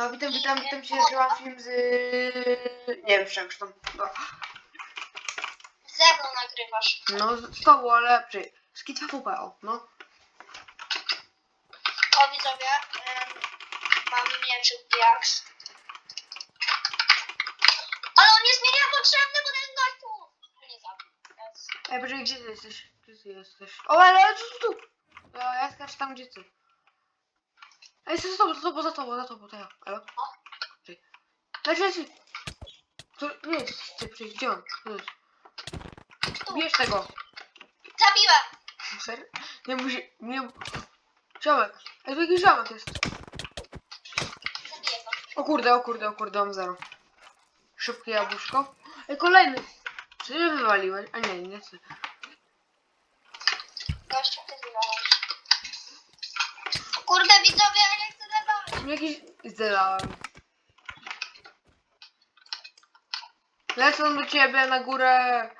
No witam, witam, witam cię, nagrywam film z... Nie wiem, z czego tam. No, Ze mną nagrywasz. no z tobą, ale... Czyli, z Kit HVP, o, no. O widzowie, em, mam mieczyk Diax. Ale on jest mi niepotrzebny, bo ten gościu nie zabił. Ej, poczekaj, gdzie ty jesteś? Gdzie ty jesteś? O, ale, tu, tu, tu! Ja, ja skaczę tam, gdzie ty. Ej, za tobą, za tobą, za tobą, za tobą, to ja, elo? Czekaj. Leci, leci! To, nie, ty, przecież, gdzie on? Tu jest. Bierz tego! Zabiłem! Serio? Nie musi, nie... Ziomek! Ej, tu jakiś ziomek jest. Zabiję go. O kurde, o kurde, o kurde, mam zero. Szybkie jabłuszko. Ej, kolejny! Czy nie wywaliłeś? A nie, nie chcę. Gościu, ty zbierałeś. Kurde widzowie, ja nie chcę zabrać. Jakiś zdelałem. Lecę do ciebie na górę.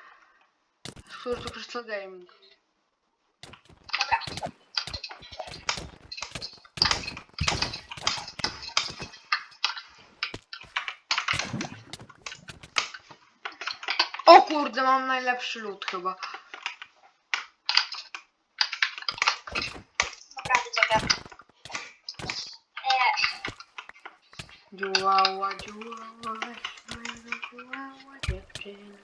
Który to Crystal Gaming. Dobra. O kurde, mam najlepszy lód chyba. Dobra widzowie. E, Dziułała, dziułała, weź mojego dziułała dziewczyna.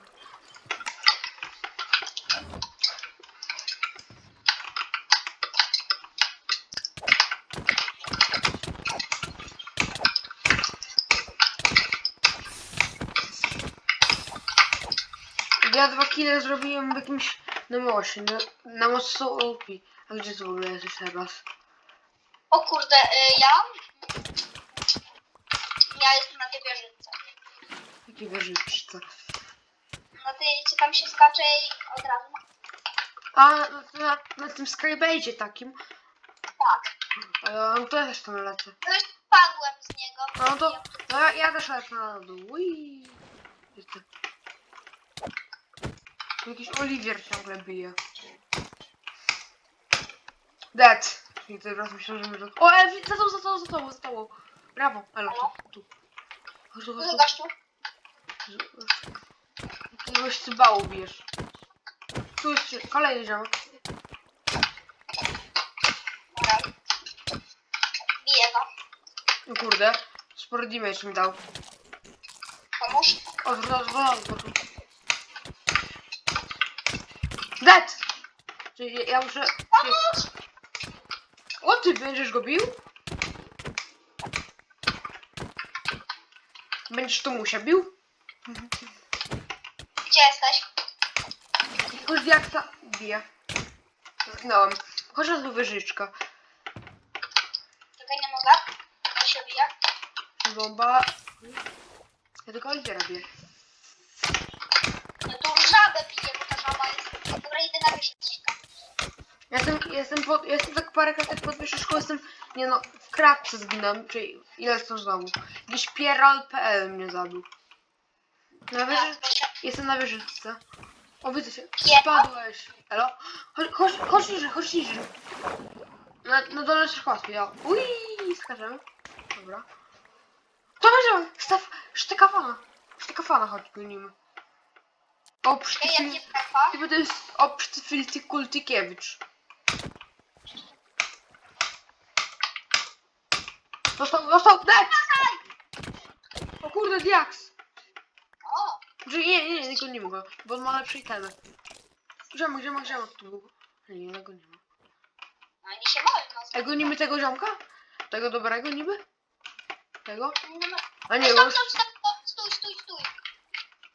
Ja dwa kile zrobiłem w jakimś na moście, na, na mocno upi. A gdzie ty w ogóle jesteś teraz? o kurde, e, ja? Ja jestem na tej wieżyczce. Jakie wieżyczce. Na tej, co tam się skacze i od razu. A na, na, na tym skybase takim. Tak. Ale no to też tam lecę. No już padłem z niego. No to no ja, ja też lecę na dół. Ui. Jestem. Jakiś Oliwier ciągle bije. Dead. I teraz myślę, że my to... O, Ewi, za tobą, za tobą, za tobą, za tobą. Brawo, Elo, tu, tu. Chodź chodź tu. Gościu. Jakiegoś cybału bijesz. Tu jest kolejny ziomek. Dobra. Biję go. No kurde. Sporo damage mi dał. Pomóż. O, zaraz, zaraz, zaraz. Dead! Czyli ja muszę... Pomóż! O, ty będziesz go bił? Będziesz tu mu się bił? Gdzie jesteś? Chodź diaksa. Bije. Zginąłem. Chodź na tu wyżyczka. Czekaj, nie mogę. To się bije. Bomba. Ja tylko Oliwiera biję. No to żabę bije, bo ta żaba jest... Dobra, idę na wieżyczkę. Ja jestem, jestem, pod, jestem tak parę kratek pod wyżyczką, jestem, nie no, w kratce zginąłem, czyli ile to znowu? Jakiś pieral.pl mnie zabił. Na proszę. Jestem na wyżyczce. O, widzę się. Spadłeś. Elo? Chodź, chodź, chodź niżej, chodź niżej. Na, na dole jest łatwiej, o. Ui, skaczemy. Dobra. To będziemy. Staw, sztykafana. Sztykafana chodź, gonimy. O, Ej, jak nie psztyfil... trafa. Chyba to jest Opsztyfilty Kultykiewicz. Dostał, dostał, daj! O kurde, diaks! O, nie, nie, nie, nie gonimy go, bo on ma lepsze itemy. Ziomek, ziomek, ziomek tu był. Nie, nie gonimy. no oni się boją nas. Ej, gonimy tego ziomka? Tego dobrego niby? Tego? Nie ma... A nie, Ej, bo... stop, stop, stop, stój, stój, stój.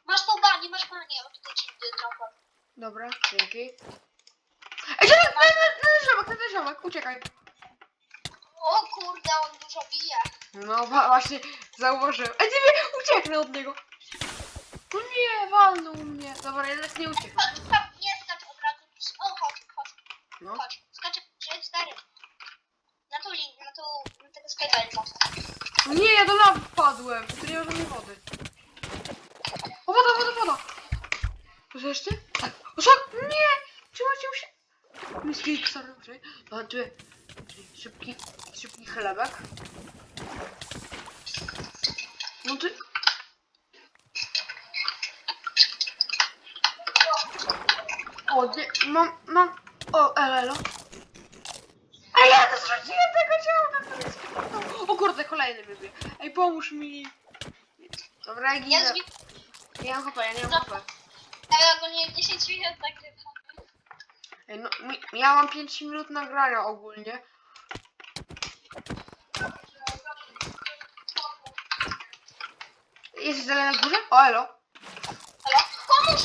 Masz tą banię, masz banię. O, tutaj ci trafam. Dobra, dzięki. Ej, ziomek, ten, ten, ten ziomek, ten, ten ziomek, uciekaj. O kurde, on dużo bije. No wa- właśnie zauważyłem. Ej, nie, ucieknę od niego. No nie, walnął mnie. Dobra, jednak nie uciekł. Chodź, stop, nie skacz od razu. O, chodź, chodź, No. chodź. Skaczę, trzy, cztery. Na tą linię, na tą, na tego skybalsa. Nie, ja do lawy wpadłem. Tu nie ma żadnej wody. O, woda, woda, woda. Jest ty? O, co? Nie! Trzymajcie się. Miski, sorry. No, tu, Szybki, szybki chlebek. No ty... O, nie, mam, mam... O, elelo. A ja to zrobiłem tego ciała, który jest O kurde, kolejny wybie. Ej, pomóż mi. Dobra. Ja, zbi... ja mam HP, ja nie mam HP. Ja ogólnie 10 minut nagrywam. Ej, no, mi, ja mam 5 minut nagrania ogólnie. Jesteś dalej na górze? O, elo. Halo? Pomóż!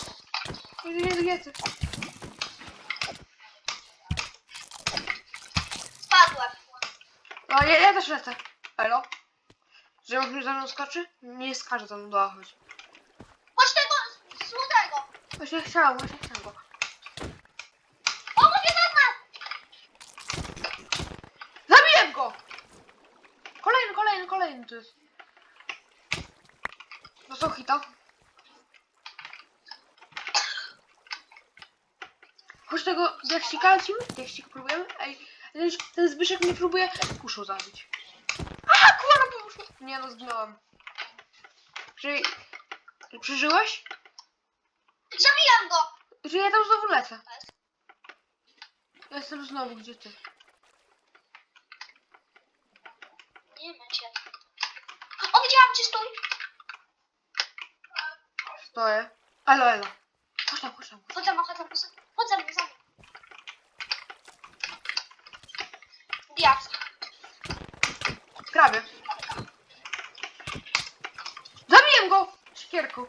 Jezu, Jezu, Jezu. Spadłem. No, ja, ja też lecę. Elo. Że on za mną skoczy? Nie skacze za mną, do chodź. Chodź tego złotego. Właśnie chciałam, właśnie chciałam go. Pomóż mi zaznacz! Zabiłem go! Kolejny, kolejny, kolejny to jest. Dostał hita. Chodź tego diaksika lecimy? Diaksik próbujemy? Ej, ten, ten Zbyszek mnie próbuje kuszą zabić. A, kurwa, poszło. Nie no, zginąłem. Czy... Przeżyłeś? Zabijam go! Że ja tam znowu lecę. Ja jestem znowu, gdzie ty? Nie ma cię. O, widziałam cię, stój! Stoję. Elo, elo. Chodź tam, chodź tam. Chodź mną, chodź mną, chodź mną, za mną. Diaks. Prawie. Zabiłem go! Szkierką.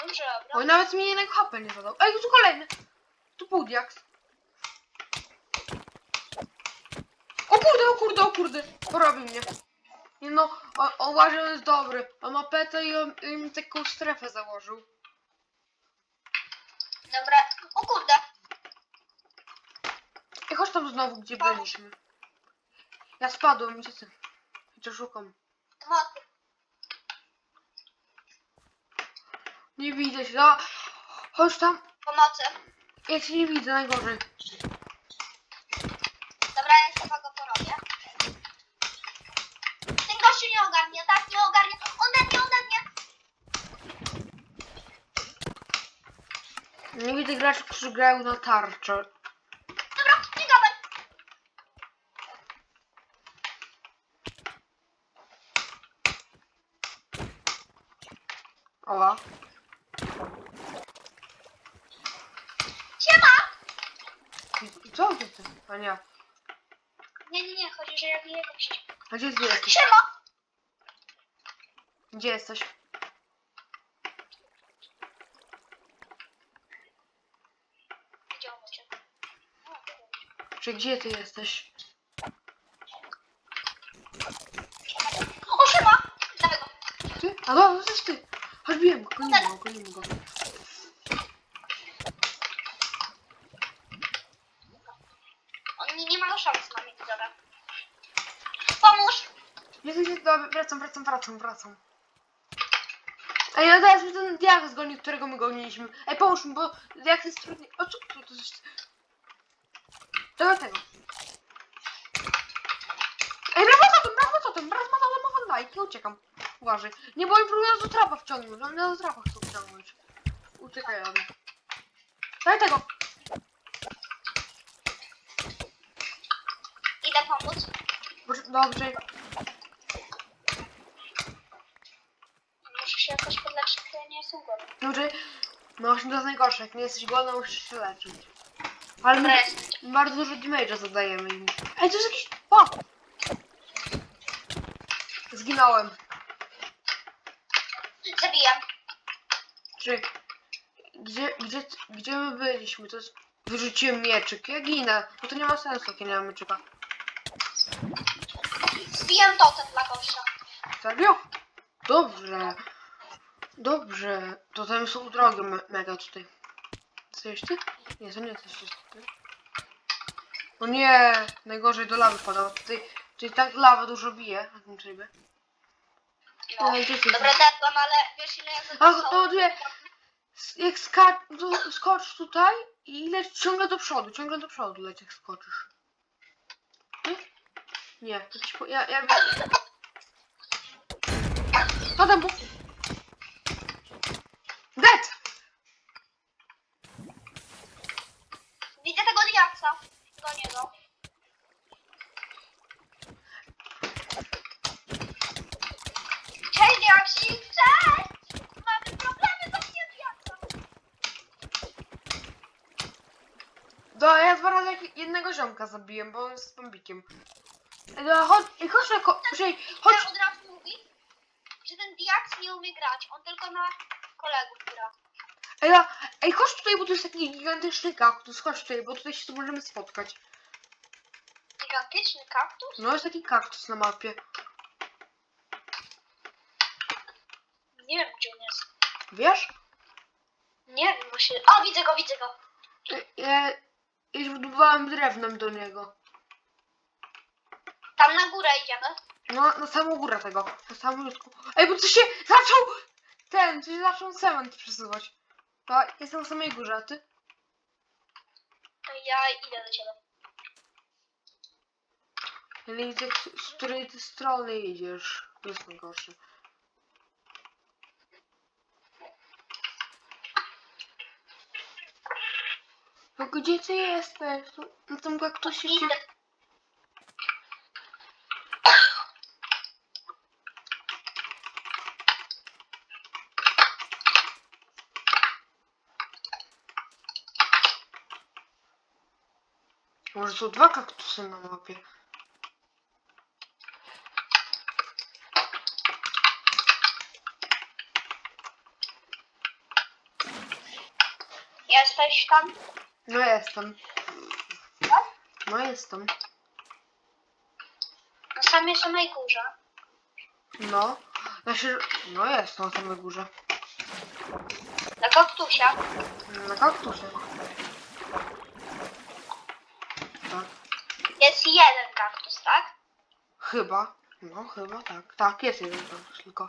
Dobrze, dobra. Oj, nawet mi jednego HP nie zadał. Ej, tu kolejny. Tu pół diaks. O kurde, o kurde, o kurde. Porobił mnie. Nie no, on, jest dobry. On ma petę i on im taką strefę założył. Dobra. O kurde. I chodź tam znowu, gdzie byliśmy. Ja spadłem, gdzie ty? Cię szukam. Dwa. Nie widzę się. No, chodź tam. Pomocy. Ja cię nie widzę, najgorzej. Dobra, ja chyba go porobię. Ten gościu nie ogarnie, tak? Nie ogarnie. On nie, on nie. Nie widzę graczy, którzy grają na tarczę. Dobra, nie gadaj. Oła. Siema! I- Co ty ty? A nie. Nie, nie, nie, chodzi, że ja biję gości. A gdzie ty jesteś? Siema! Gdzie jesteś? Gdzie on uciekł? O, dobra. Czy gdzie ty jesteś? O, siema! Dawaj go. Ty? A no, to jesteś ty. Chodź, biłem go, gonimy go, gonimy go. On nie, nie ma szans z nami, dobra. Pomóż! Jezu, jezu, dobra, wracam, wracam, wracam, wracam. Ej, no teraz mi ten diak zgonił, którego my goniliśmy. Ej, pomóż mi, bo diak jest trudny. O, co co to jest? Dobra, tego. Ej, brawo za tym, brawo za tym, brawo za tym, daj, ja uciekam. Uważaj. Nie, bo oni próbują do trapa wciągnąć, oni do trapa chcą wciągnąć. Uciekają. Daj tego. Idę pomóc. Dobrze. Muszę się jakoś podleczyć, bo ja nie jestem głodny. Dobrze. No właśnie to jest najgorsze, jak nie jesteś głodny, musisz się leczyć. Ale my bardzo dużo damage'a zadajemy im. Ej, to jest jakiś... O! Zginąłem. Zabijam. Czy... Gdzie, gdzie, gdzie my byliśmy? To jest... Wyrzuciłem mieczyk. Ja ginę. Bo to nie ma sensu, ja nie mam mieczyka. Zbijam totem dla gościa. Serio? Dobrze. Dobrze. To tam są drogie me mega tutaj. Jesteś ty? Nie, to nie jesteś ty. O nie! Najgorzej do lawy wpadał. Tutaj, tutaj tak lawa dużo bije na tym trybie. No. Ej, gdzie ty Dobra, dadłam, ale wiesz ile ja Ach, to nie. Jak ska to skocz tutaj i leć ciągle do przodu, ciągle do przodu leć jak skoczysz. Nie? Nie, to ci po... ja, ja... Potem... Dead! Jednego ziomka zabiłem, bo on jest bombikiem. Dobra, chodź, ej, chodź na ko... Czekaj, chodź, Chcę od razu mówić, że ten Diax nie umie grać. On tylko na kolegów gra. ej, ej, chodź tutaj, bo tu jest taki gigantyczny kaktus, chodź tutaj, bo tutaj się tu możemy spotkać. Gigantyczny kaktus? No, jest taki kaktus na mapie. Nie wiem, gdzie on jest. Wiesz? Nie wiem, właśnie... O, widzę go, widzę go. Ja, ja już budowałem drewnem do niego. Tam na górę idziemy. No, na samą górę tego, na samą środku. Ej, bo coś się zaczął, ten, coś zaczął cement przesuwać. To jestem na samej górze, a ty? To ja idę do ciebie. Ja nie widzę, z której ty strony idziesz. Jest najgorsze. No gdzie ty jesteś? Tu- Na tym kaktusie się... Idę. Może są dwa kaktusy na mapie. Jesteś tam? No jestem. Tak? No jestem. Na samej samej górze. No. Znaczy, no jestem na samej górze. Na kaktusie. Na kaktusie. Tak. Jest jeden kaktus, tak? Chyba. No, chyba tak. Tak, jest jeden kaktus tylko.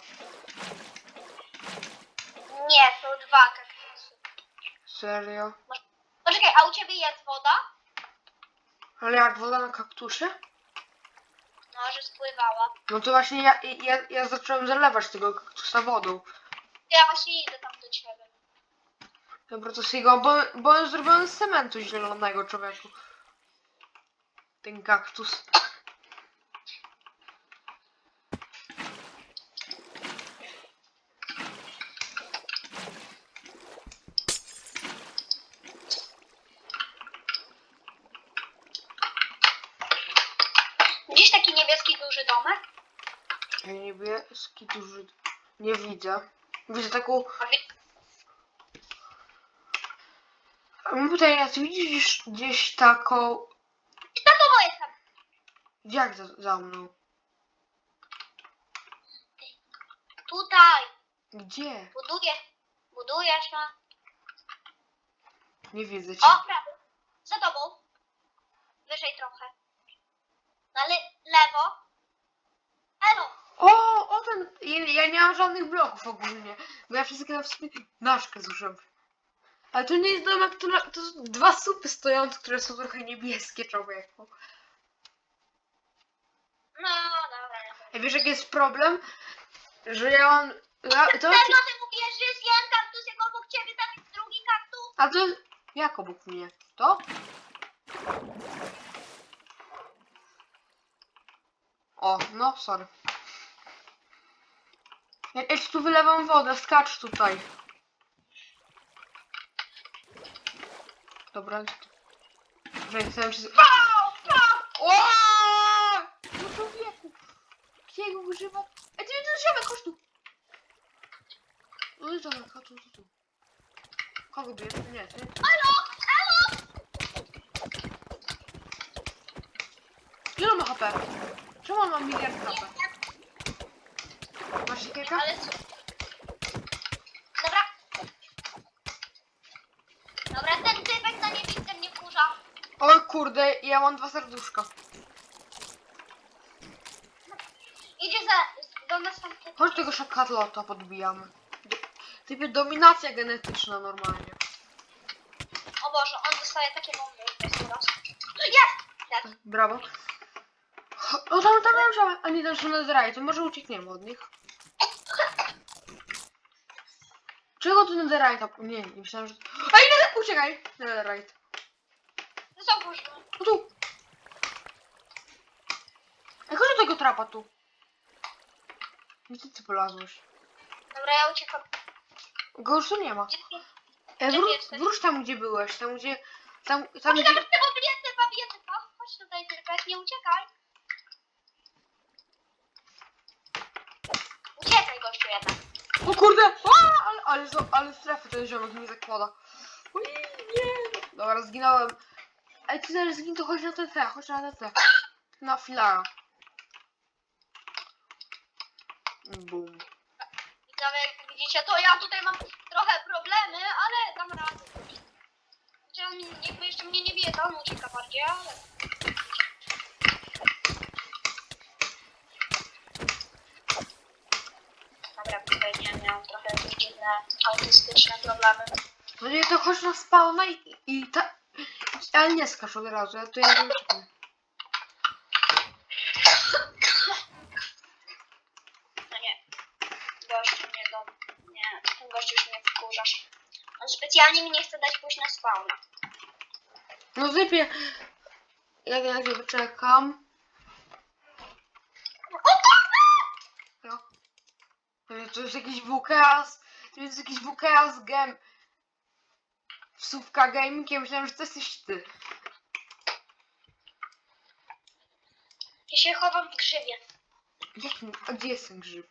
Nie, są dwa kaktusy. Serio? Poczekaj, a u ciebie jest woda? Ale jak woda na kaktusie? No, że spływała. No to właśnie ja, ja, ja zacząłem zalewać tego kaktusa wodą. To ja właśnie idę tam do ciebie. Dobra, to sobie go, bo, bo jest zrobiony z cementu zielonego człowieku. Ten kaktus. Widzisz taki niebieski duży domek? Ja niebieski duży... Nie widzę. Widzę taką... A ty widzisz gdzieś taką... Za tobą jestem. Jak za, za mną? Tutaj. Gdzie? Buduję. Budujesz, no. Nie widzę cię. O, prawo. Za tobą. Wyżej trochę. Na le lewo. Elo. O, o ten... Ja, ja nie mam żadnych bloków ogólnie. Bo ja wszystkie na sobie naszkę zużyłem. Ale to nie jest domek, to, to są dwa supy stojące, które są trochę niebieskie człowieku. No, dobra. A wiesz jaki jest problem? Że ja mam... Ja, to, Pewno ty jest jeden kaktus, jak obok ciebie tam jest drugi kaktus. a to... Jak obok mnie? To? O, no, sorry. Ja, ja ci tu wylewam wodę, skacz tutaj. Dobra. Że chcę się... O! No człowieku! Gdzie go używa? Ej, ty to ziomek, chodź tu! No i ziomek, chodź tu, tu, tu. Kogo bije? Nie, ty. Elo, elo. Ile ma HP? Czemu on ma miliard HP? Masz? Ale co? Dobra. Dobra, ten typek na niebieskim mnie wkurza. O kurde, ja mam dwa serduszka. Idzie za, do następnego. Chodź tego szakatlota podbijamy. Do- Typie dominacja genetyczna normalnie. O Boże, on dostaje takie bomby teraz. Jest! Jest. Brawo. O, tam, tam, tam, tam. A nie, tam są netherite, to może uciekniemy od nich. Czego tu netherite? Nie, nie myślałem, że... Ej, nether... uciekaj! Netherite. Zobacz go. O tu! Ej, chodź do tego trapa tu. Gdzie ty polazłeś? Dobra, ja uciekam. Go już tu nie ma. Gdzie wró jesteś? wróć tam, gdzie byłeś. Tam, gdzie... Tam, tam Uciekam gdzie... z tego, bije typa, bije nie uciekaj. Uciekaj, gościu jednak. O kurde! A, ale, ale, strefy ten ziomek mi zakłada. Ui, nie! Dobra, zginąłem. Ej, ty zaraz zgin, to chodź na TT, chodź na TT. Na filara. Bum. Jak widzicie, to ja tutaj mam trochę problemy, ale dam radę. Znaczy on jakby jeszcze mnie nie bije, to ucieka bardziej, ale... Dobra, tutaj nie miałam trochę dziwne autystyczne problemy. No nie, to chodź na spawna i, i ta... Ale nie skacz od razu, ja tu nie wiem czekam. No nie. Gościu mnie do... Nie, ten gościu już mnie wkurzasz. On specjalnie mi nie chce dać pójść na spawna. No zypie. Ja na ciebie czekam. O kurde! No. To jest jakiś WKS. To jest jakiś WKS game. Wsówka gaming, ja myślałem, że to jesteś ty. Ja się chowam w grzywie. Jakim? A gdzie jest ten grzyb?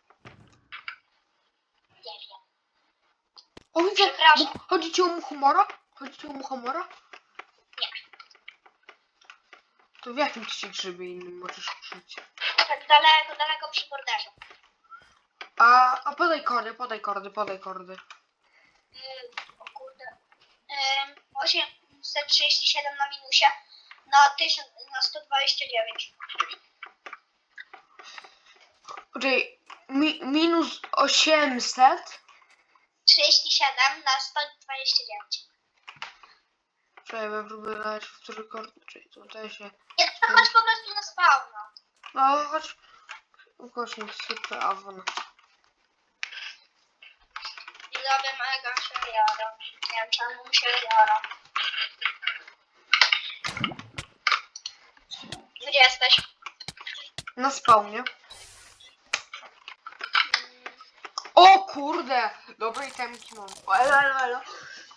Nie wiem. O widzę! Przepraszam. mu- Chodzi ci o muchomora? Chodzi ci o muchomora? Nie. To w jakim ci się grzybie innym możesz użyć? Tak daleko, daleko przy borderze. A, a podaj kordy, podaj kordy, podaj kordy. Yy, o kurde. Yy, 837 na minusie. Na 1000, na 129. Czyli mi, minus 800. 37 na 129. Czekaj, ja próbuję dać w który kord. Czyli tutaj się. Nie, to chodź po prostu na spawna. No chodź. Ukośnik super awon. Widzowie mega się jaram. Nie wiem czemu się jaram. Gdzie jesteś? Na spawnie. O kurde! Dobre itemki mam. O, elo, elo, elo.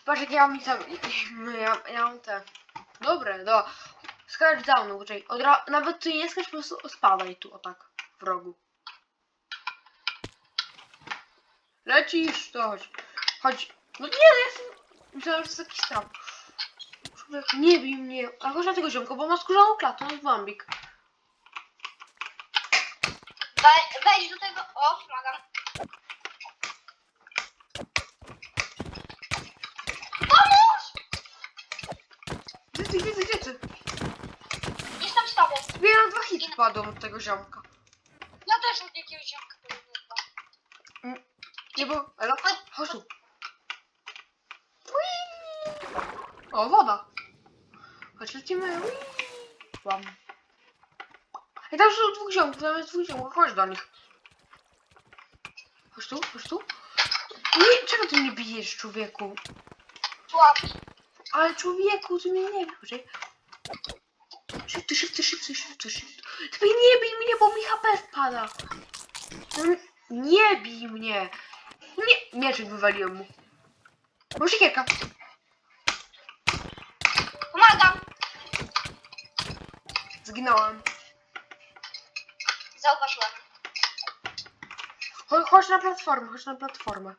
Patrz jak ja mam item. Ja, ja mam te. Dobre, do. Scratch down, poczekaj. Od ra- Nawet tu nie skacz, po prostu spadaj tu, o tak. W rogu. Lecisz, to chodź. Chodź. No nie, no jestem... Myślałem, że jest jakiś strap. Człowiek, nie bij mnie. A chodź na tego ziomka, bo ma skórzaną klatę, on jest bambik. We, wejdź do tego. O, pomagam. Pomóż! Gdzie ty, gdzie ty, gdzie ty? Jestem z tobą. Na dwa hity padną od tego ziomka. Ja też od jakiegoś ziomka. Nie bo... Elo? Chodź tu. Ui. O, woda. Chodź, lecimy. Ui. Łam. I tam są dwóch ziomków, tam jest dwóch ziomków. Chodź do nich. Chodź tu, chodź tu. Nie, czego ty mnie bijesz, człowieku? Sławki. Ale człowieku, ty mnie nie bijesz. Szybty, szybty, szybty, szybty, szybty. Ty nie bij mnie, bo mi HP spada. Nie bij mnie. Nie, mieczek wywaliłem mu. Bo siekierka. Pomagam. Zginąłem. Zauważyłem. Chodź, chodź na platformę, chodź na platformę.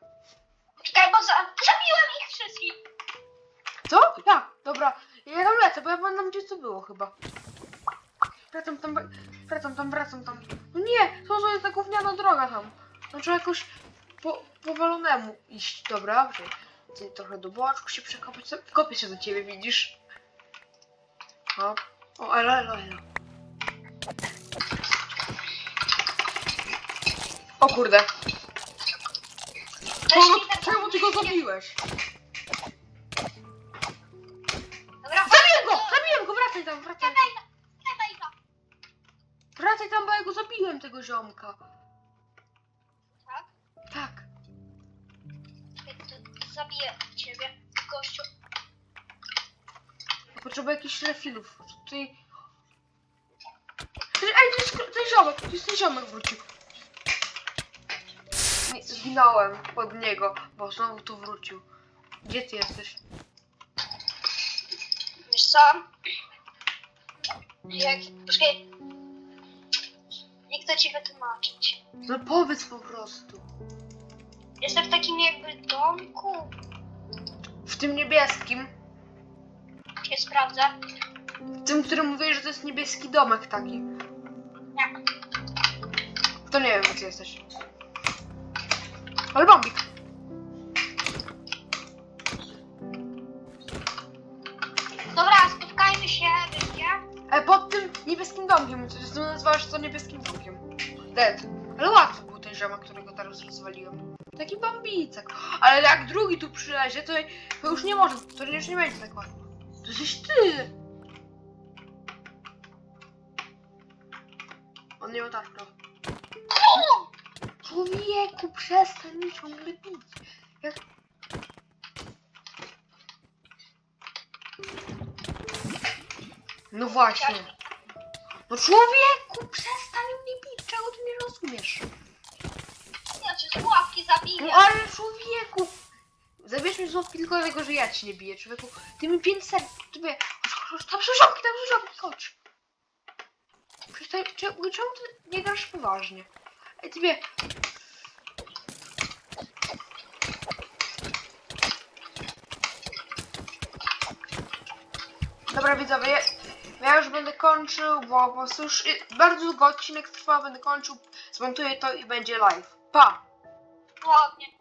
Czekaj, bo za, zabiłem ich wszystkich. Co? Ja, dobra. Ja tam lecę, bo ja pamiętam gdzie to było chyba. Wracam tam, wracam tam, wracam tam. No nie, to, to jest ta gówniana droga tam. Trzeba jakoś po, powalonemu iść. Dobra, ty trochę do boczku się przekopać. Kopię się do ciebie, widzisz? O, o, elo, elo, elo. O kurde. Czemu, czemu ty go zabiłeś? Dobra, Zabiłem go! Zabiłem go! Wracaj tam, wracaj. Dawaj go. Wracaj tam, bo ja go zabiłem, tego ziomka. Tak? To Zabiję ciebie, gościu. Potrzebuję jakichś refilów. Tutaj... Ej, to jest ten ziomek, to jest ten ziomek wrócił. Nie, zginąłem pod niego, bo znowu tu wrócił. Gdzie ty jesteś? Wiesz co? Jak, poczekaj. Nie chcę ci wytłumaczyć. No powiedz po prostu. Jestem w takim jakby domku. W tym niebieskim, Ja sprawdzę. w tym, którym mówiłeś, że to jest niebieski domek taki. Nie. To nie wiem, gdzie jesteś. Ale bombik. Dobra, spotkajmy się, wiecie? E, pod tym niebieskim domkiem, jest nazywasz to niebieskim domkiem. Dead. Ale łatwy był ten ziomek, którego teraz rozwaliłem. Taki bambicek. Ale jak drugi tu przylezie, to, to już nie może, to już nie będzie tak łatwo. To jesteś ty! On nie tarcza. Człowieku, przestań mi ciągle bić. Jak... No właśnie. No człowieku, przestań mnie bić, czego ty nie rozumiesz? Ja cię z łapki No ale człowieku! Zabierz mi złotki tylko dlatego, że ja ci nie biję, człowieku. Ty mi pięć serc, tobie... Chodź, chodź, tam są ziomki, tam są ziomki, chodź. Przestań, czemu, czemu ty nie grasz poważnie? Ej, tobie... Dobra widzowie, ja, już będę kończył, bo po prostu już bardzo długo odcinek trwa, będę kończył, zmontuję to i będzie live. Pa! Ładnie.